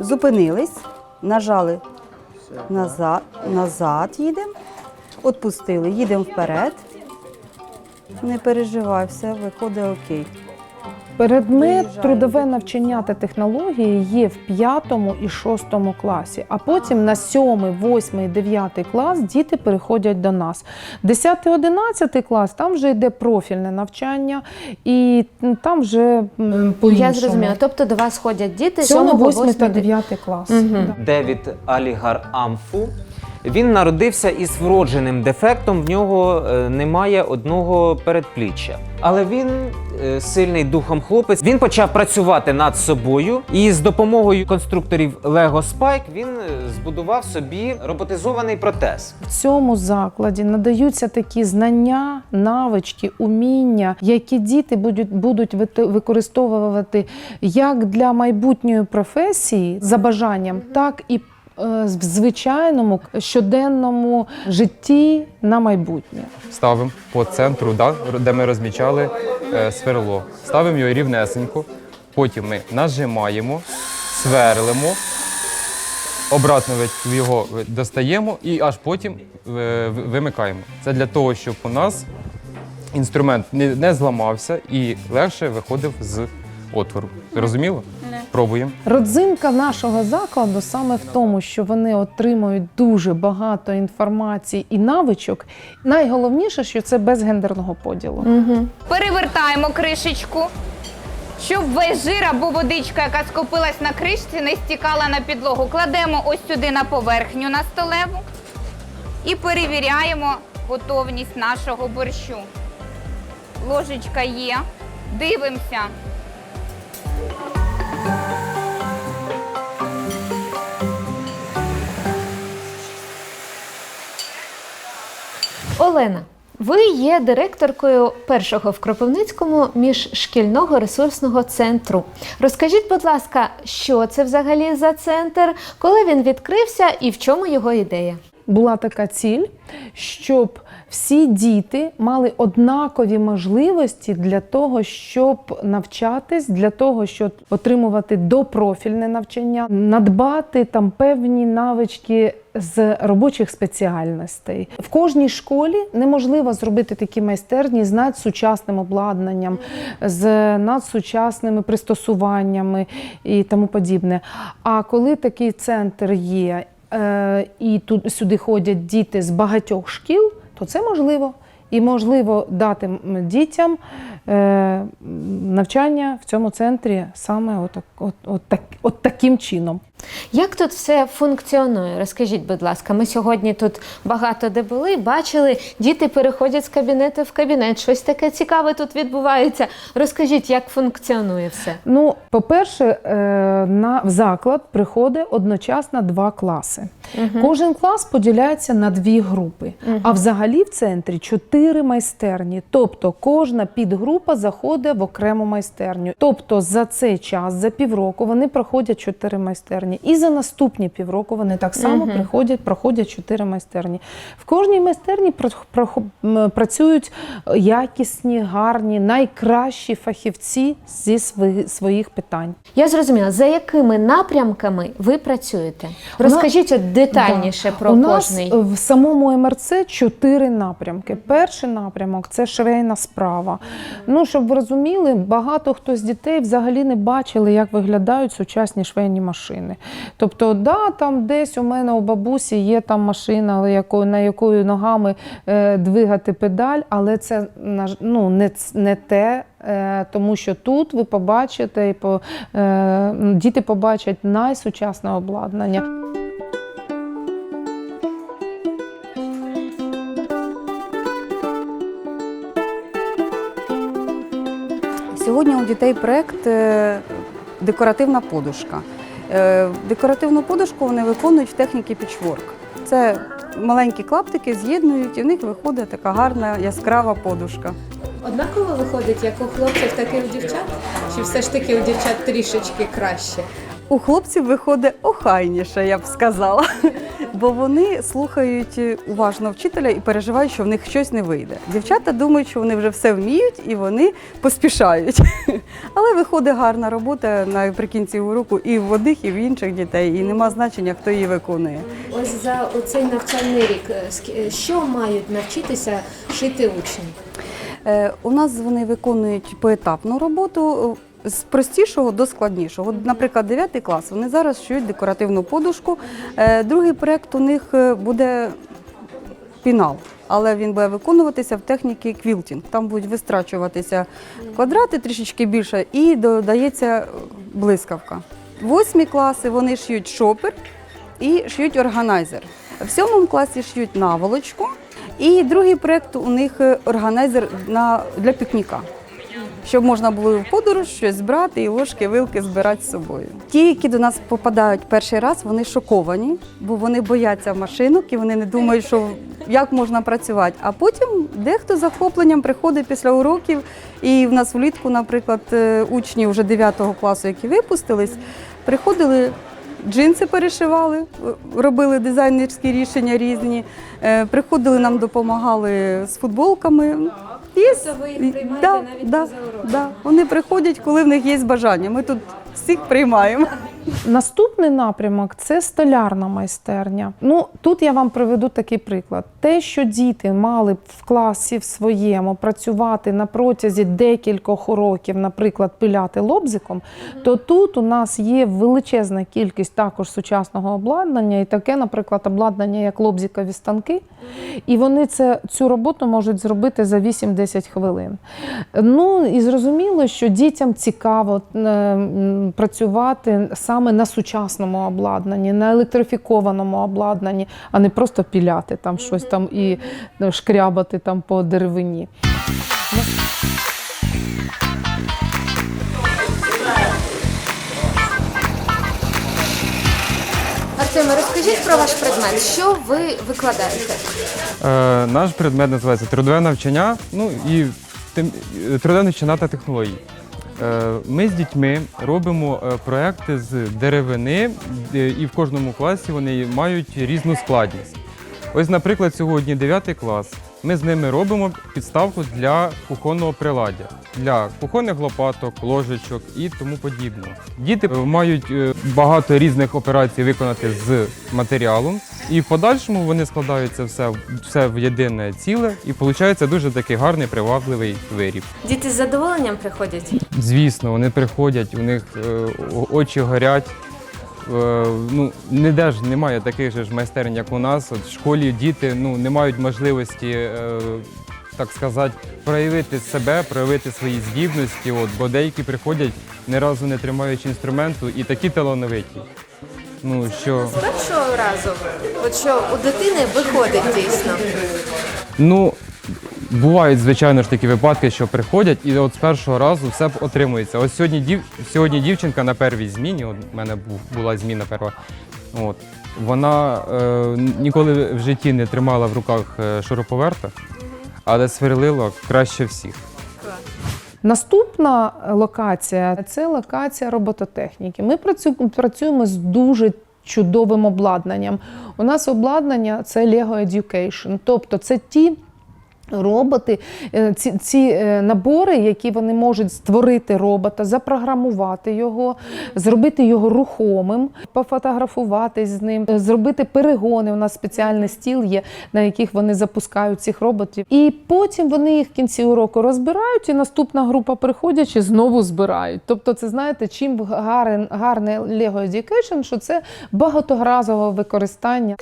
Зупинились, нажали назад, назад їдемо, відпустили, їдемо вперед. Не переживай, все виходить окей. Предмет трудове навчання та технології є в п'ятому і шостому класі, а потім на сьомий, восьмий, дев'ятий клас діти переходять до нас. Десятий, одинадцятий клас там вже йде профільне навчання, і там вже по-іншому. Я зрозуміла. Тобто до вас ходять діти Сьомий, 7, восьмий 8, та дев'ятий клас. Мгм. Девід Алігар Амфу. Він народився із вродженим дефектом, в нього е, немає одного передпліччя. Але він е, сильний духом хлопець. Він почав працювати над собою, і з допомогою конструкторів Lego Spike він е, збудував собі роботизований протез. В цьому закладі надаються такі знання, навички, уміння, які діти будуть, будуть використовувати як для майбутньої професії за бажанням, так і в звичайному щоденному житті на майбутнє. ставимо по центру, де ми розмічали е, сверло. Ставимо його рівнесенько, потім ми нажимаємо, сверлимо, обратно його достаємо і аж потім е, вимикаємо. Це для того, щоб у нас інструмент не зламався і легше виходив з отвору. Зрозуміло? Пробуємо. Родзинка нашого закладу саме в тому, що вони отримують дуже багато інформації і навичок. Найголовніше, що це без гендерного поділу. Перевертаємо кришечку, щоб весь жир або водичка, яка скопилась на кришці, не стікала на підлогу. Кладемо ось сюди на поверхню на столеву і перевіряємо готовність нашого борщу. Ложечка є. Дивимося. Олена, ви є директоркою першого в Кропивницькому міжшкільного ресурсного центру. Розкажіть, будь ласка, що це взагалі за центр, коли він відкрився і в чому його ідея? була така ціль, щоб всі діти мали однакові можливості для того, щоб навчатись, для того, щоб отримувати допрофільне навчання, надбати там певні навички з робочих спеціальностей. В кожній школі неможливо зробити такі майстерні з надсучасним обладнанням, з надсучасними пристосуваннями і тому подібне. А коли такий центр є, е, і тут сюди ходять діти з багатьох шкіл, то це можливо. І можливо дати дітям е, навчання в цьому центрі саме отак, от, от, так, от таким чином. Як тут все функціонує? Розкажіть, будь ласка, ми сьогодні тут багато де були, бачили, діти переходять з кабінету в кабінет. Щось таке цікаве тут відбувається. Розкажіть, як функціонує все? Ну, по-перше, е, на в заклад приходить одночасно два класи. Кожен клас поділяється на дві групи. А взагалі в центрі чотири майстерні. Тобто кожна підгрупа заходить в окрему майстерню. Тобто за цей час, за півроку, вони проходять чотири майстерні. І за наступні півроку вони так само приходять, проходять чотири майстерні. В кожній майстерні працюють якісні, гарні, найкращі фахівці зі своїх- своїх питань. Я зрозуміла, за якими напрямками ви працюєте? Розкажіть от детальніше Да. про У нас кожний. в самому МРЦ чотири напрямки. Перший напрямок це швейна справа. Ну, щоб ви розуміли, багато хто з дітей взагалі не бачили, як виглядають сучасні швейні машини. Тобто, да, там десь у мене у бабусі є там машина, на якою ногами е, двигати педаль, але це ну, не, не те. е, Тому що тут ви побачите, і по, е, діти побачать найсучасне обладнання. Сьогодні у дітей проєкт е, декоративна подушка. Е, Декоративну подушку вони виконують в техніці пічворк. Це маленькі клаптики з'єднують, і в них виходить така гарна яскрава подушка. Однаково виходить, як у хлопців, так і у дівчат? Чи все ж таки у дівчат трішечки краще? У хлопців виходить охайніше, я б сказала. Бо вони слухають е, уважно вчителя і переживають, що в них щось не вийде. Дівчата думають, що вони вже все вміють і вони поспішають. Але виходить гарна робота наприкінці уроку і в одних, і в інших дітей, і нема значення, хто її виконує. Ось за оцей навчальний рік, е, е, що мають навчитися шити учні? У нас вони виконують поетапну роботу. З простішого до складнішого. От, наприклад, 9 клас. Вони зараз шиють декоративну подушку. Е, Другий проєкт у них е, буде пінал, але він буде виконуватися в техніці квілтінг. Там будуть вистрачуватися квадрати трішечки більше і додається блискавка. Восьмі класи вони шиють шопер і шиють органайзер. В сьомому класі шиють наволочку. І другий проєкт у них е, органайзер на, для пікніка. Щоб можна було в подорож щось брати і ложки, вилки збирати з собою. Ті, які до нас попадають перший раз, вони шоковані, бо вони бояться машинок і вони не думають, що як можна працювати. А потім дехто захопленням приходить після уроків. І в нас влітку, наприклад, е, учні вже 9 класу, які випустились, приходили. Джинси перешивали, е, робили дизайнерські рішення різні. е, Приходили нам, допомагали з футболками. Є, Тобто ви їх приймаєте навіть да, поза уроком? да. Вони приходять, коли в них є бажання. Ми тут всіх приймаємо. Наступний напрямок це столярна майстерня. Ну тут я вам приведу такий приклад: те, що діти мали б в класі в своєму працювати на протязі декількох років, наприклад, пиляти лобзиком, то тут у нас є величезна кількість також сучасного обладнання, і таке, наприклад, обладнання, як лобзикові станки. І вони це, цю роботу можуть зробити за 8-10 хвилин. Ну і зрозуміло, що дітям цікаво е, працювати саме на сучасному обладнанні, на електрифікованому обладнанні, а не просто піляти там щось там і е, шкрябати там по деревині. Артеме, розкажіть про ваш предмет. Що ви викладаєте? Е, наш предмет називається трудове навчання, ну і тим, е, трудове навчання та технології. Е, Ми з дітьми робимо е, проекти з деревини, е, і в кожному класі вони мають різну складність. Ось, наприклад, сьогодні 9 клас. Ми з ними робимо підставку для кухонного приладдя, для кухонних лопаток, ложечок і тому подібного. Діти е, мають е, багато різних операцій виконати з матеріалом, і в подальшому вони складаються все, все в єдине ціле, і виходить дуже такий гарний привабливий виріб. Діти з задоволенням приходять? Звісно, вони приходять, у них е, очі горять. Е, ну, ніде ж немає таких же ж майстерень, як у нас. От в школі діти ну, не мають можливості, е, так сказати, проявити себе, проявити свої здібності. От, бо деякі приходять ні разу не тримаючи інструменту і такі талановиті. Ну, що, З першого разу, от що у дитини виходить дійсно. ну, бувають, звичайно ж такі випадки, що приходять, і от з першого разу все отримується. Ось сьогодні, дів, сьогодні дівчинка на первій зміні, от в мене була зміна перша. От, вона е, ніколи в житті не тримала в руках е, шуруповерта, але сверлила краще всіх. Наступна локація це локація робототехніки. Ми працюємо з дуже чудовим обладнанням. У нас обладнання це Lego Education, тобто це ті. Роботи, е, ці, ці е, набори, які вони можуть створити робота, запрограмувати його, зробити його рухомим, пофотографувати з ним, е, зробити перегони. У нас спеціальний стіл є, на яких вони запускають цих роботів. І потім вони їх в кінці уроку розбирають, і наступна група приходячи знову збирають. Тобто, це знаєте, чим гарне, гарне Lego Education, що це багаторазове використання.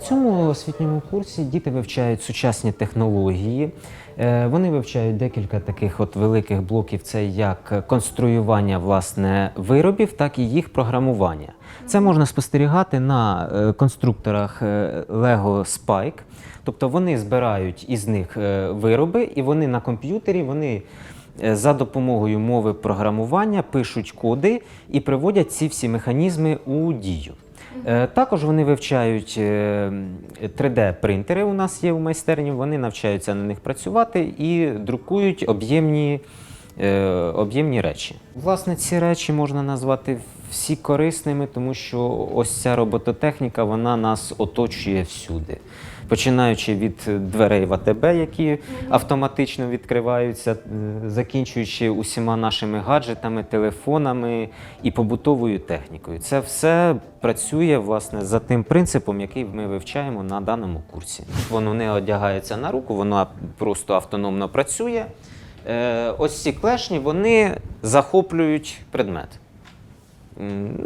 На цьому освітньому курсі діти вивчають сучасні технології. Е, Вони вивчають декілька таких от великих блоків: це як конструювання власне виробів, так і їх програмування. Це можна спостерігати на е, конструкторах е, Lego Spike. Тобто вони збирають із них вироби, і вони на комп'ютері вони за допомогою мови програмування пишуть коди і приводять ці всі механізми у дію. Е, Також вони вивчають 3D-принтери. У нас є у майстерні. Вони навчаються на них працювати і друкують об'ємні е, об'ємні речі. Власне, ці речі можна назвати всі корисними, тому що ось ця робототехніка вона нас оточує всюди. Починаючи від дверей в АТБ, які автоматично відкриваються, е, закінчуючи усіма нашими гаджетами, телефонами і побутовою технікою. Це все працює власне за тим принципом, який ми вивчаємо на даному курсі. Воно не одягається на руку, воно просто автономно працює. Е, Ось ці клешні вони захоплюють предмет.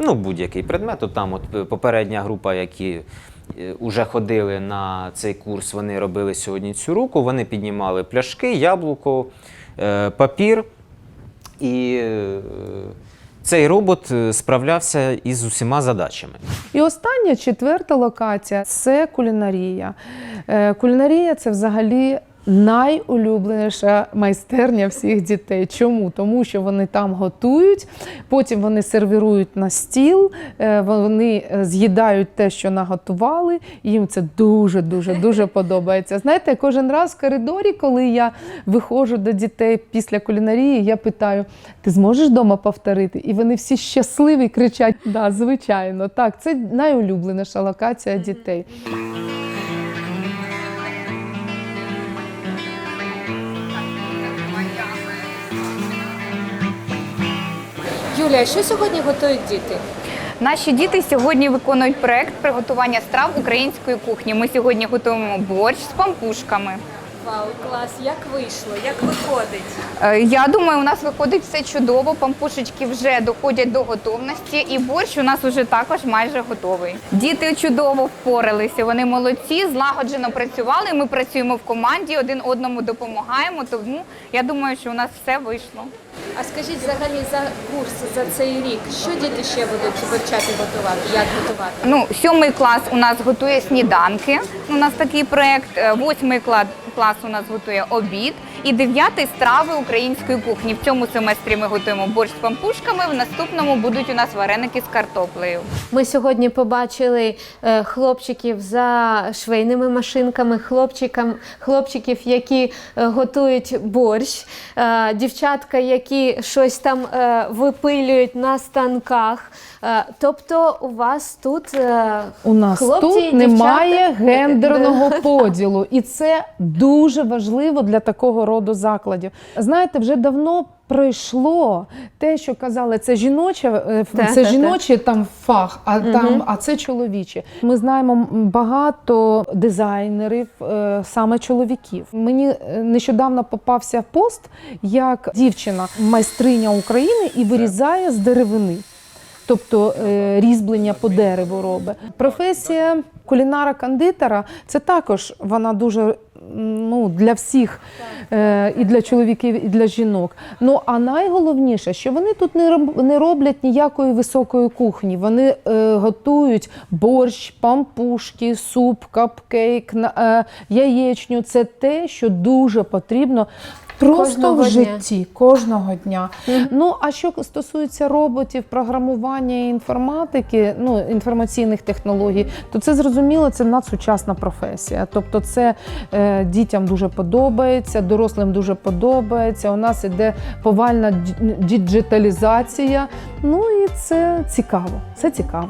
Ну, будь-який предмет. От там от е, попередня група, які вже ходили на цей курс, вони робили сьогодні цю руку, вони піднімали пляшки, яблуко, е, папір. І е, цей робот е, справлявся із усіма задачами. І остання четверта локація це кулінарія. Е, Кулінарія це взагалі. Найулюбленіша майстерня всіх дітей. Чому? Тому що вони там готують, потім вони сервірують на стіл, е, вони е, з'їдають те, що наготували. Їм це дуже дуже дуже подобається. Знаєте, кожен раз в коридорі, коли я виходжу до дітей після кулінарії, я питаю: ти зможеш вдома повторити? І вони всі щасливі кричать: Да, звичайно, так, це найулюбленіша локація дітей. Юлія, що сьогодні готують діти? Наші діти сьогодні виконують проект приготування страв української кухні. Ми сьогодні готуємо борщ з пампушками. Вау, клас, як вийшло, як виходить? Е, Я думаю, у нас виходить все чудово. Пампушечки вже доходять до готовності, і борщ у нас вже також майже готовий. Діти чудово впоралися. Вони молодці, злагоджено працювали. Ми працюємо в команді, один одному допомагаємо. Тому я думаю, що у нас все вийшло. А скажіть взагалі за курс за цей рік, що діти ще будуть вивчати готувати? Як готувати? Ну, сьомий клас у нас готує сніданки. У нас такий проект. Е, Восьмий клас, клас у нас готує обід. І дев'ятий страви української кухні. В цьому семестрі ми готуємо борщ з пампушками. В наступному будуть у нас вареники з картоплею. Ми сьогодні побачили е, хлопчиків за швейними машинками, хлопчикам, хлопчиків, які е, готують борщ, е, дівчатка, які щось там випилюють на станках. Е, тобто у вас тут е, У нас хлопці і тут немає гендерного поділу, і це дуже важливо для такого роду закладів. Знаєте, вже давно. Пройшло те, що казали, це жіноче, е, це жіночий там фах, а там, а це чоловіче. Ми знаємо багато дизайнерів, е, саме чоловіків. Мені е, нещодавно попався пост, як дівчина, майстриня України, і вирізає з деревини тобто е, різьблення по дереву робить. Професія кулінара-кондитера це також вона дуже ну, для всіх е, і для чоловіків, і для жінок. Ну а найголовніше, що вони тут не роблять ніякої високої кухні. Вони е, готують борщ, пампушки, суп, капкейк, яєчню. Це те, що дуже потрібно. Просто Кожного в дня. житті кожного дня. Ну а що стосується роботів, програмування і інформатики, ну інформаційних технологій, то це зрозуміло, це надсучасна професія. Тобто, це е, дітям дуже подобається, дорослим дуже подобається. У нас іде повальна діджиталізація. Ну і це цікаво. Це цікаво.